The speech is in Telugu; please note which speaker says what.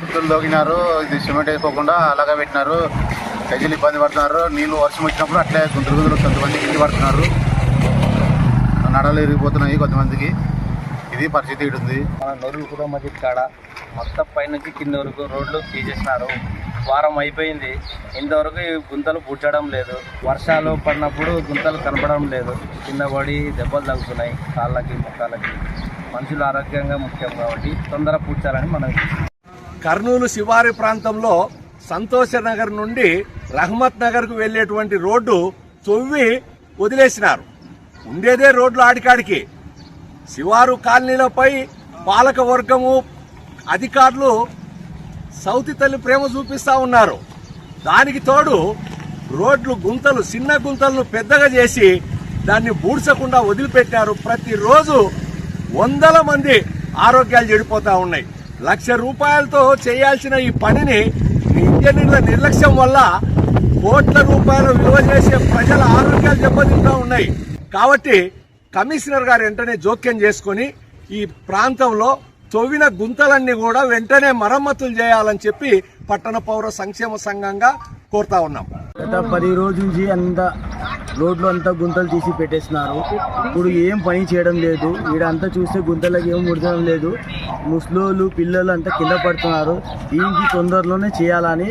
Speaker 1: గుంతలు ఇది సిమెంట్ వేసుకోకుండా అలాగే పెట్టినారు. ప్రజలు ఇబ్బంది పడుతున్నారు. నీళ్ళు వర్షం వచ్చినప్పుడు అట్లే గుంతలు గుంతులు కొంతమంది కింద పడుతున్నారు. నడలు ఇరిగిపోతున్నాయి కొంతమందికి. ఇది పరిస్థితి ఉంది.
Speaker 2: మన నొరుగుపురం మధ్య కాడ మొత్తం పైనుంచి కింద వరకు రోడ్లు తీసేసినారు వారం అయిపోయింది. ఇంతవరకు ఈ గుంతలు పూడ్చడం లేదు. వర్షాలు పడినప్పుడు గుంతలు కనపడడం లేదు. కింద పడి దెబ్బలు తగ్గుతున్నాయి కాళ్ళకి ముఖాలకి. మనుషులు ఆరోగ్యంగా ముఖ్యం కాబట్టి తొందర పూడ్చాలని మనం
Speaker 3: కర్నూలు శివారి ప్రాంతంలో సంతోష నగర్ నుండి రహమత్ నగర్కు వెళ్ళేటువంటి రోడ్డు తొవ్వి వదిలేసినారు. ఉండేదే రోడ్లు ఆడికాడికి. శివారు కాలనీలపై పాలక వర్గము అధికారులు సౌతి తల్లి ప్రేమ చూపిస్తా ఉన్నారు. దానికి తోడు రోడ్లు గుంతలు చిన్న గుంతలను పెద్దగా చేసి దాన్ని బూడ్చకుండా వదిలిపెట్టారు. ప్రతిరోజు వందల మంది ఆరోగ్యాలు చెడిపోతూ ఉన్నాయి. లక్ష రూపాయలతో చేయాల్సిన ఈ పనిని ఇంజనీర్ల నిర్లక్ష్యం వల్ల కోట్ల రూపాయలు విలువ చేసే ప్రజల ఆరోగ్యాలు దెబ్బతింటూ ఉన్నాయి. కాబట్టి కమిషనర్ గారు వెంటనే జోక్యం చేసుకొని ఈ ప్రాంతంలో తవ్విన గుంతలన్నీ కూడా వెంటనే మరమ్మతులు చేయాలని చెప్పి పట్టణ పౌర సంక్షేమ సంఘంగా కోరుతా ఉన్నాం.
Speaker 4: గత పది రోజుల నుంచి అంత రోడ్లు అంతా గుంతలు తీసి పెట్టేసినారు. ఇప్పుడు ఏం పని చేయడం లేదు. వీడంతా చూస్తే గుంతలకు ఏం ముడచడం లేదు. ముసలోళ్ళు పిల్లలు అంతా కింద పడుతున్నారు. దీనికి తొందరలోనే చేయాలని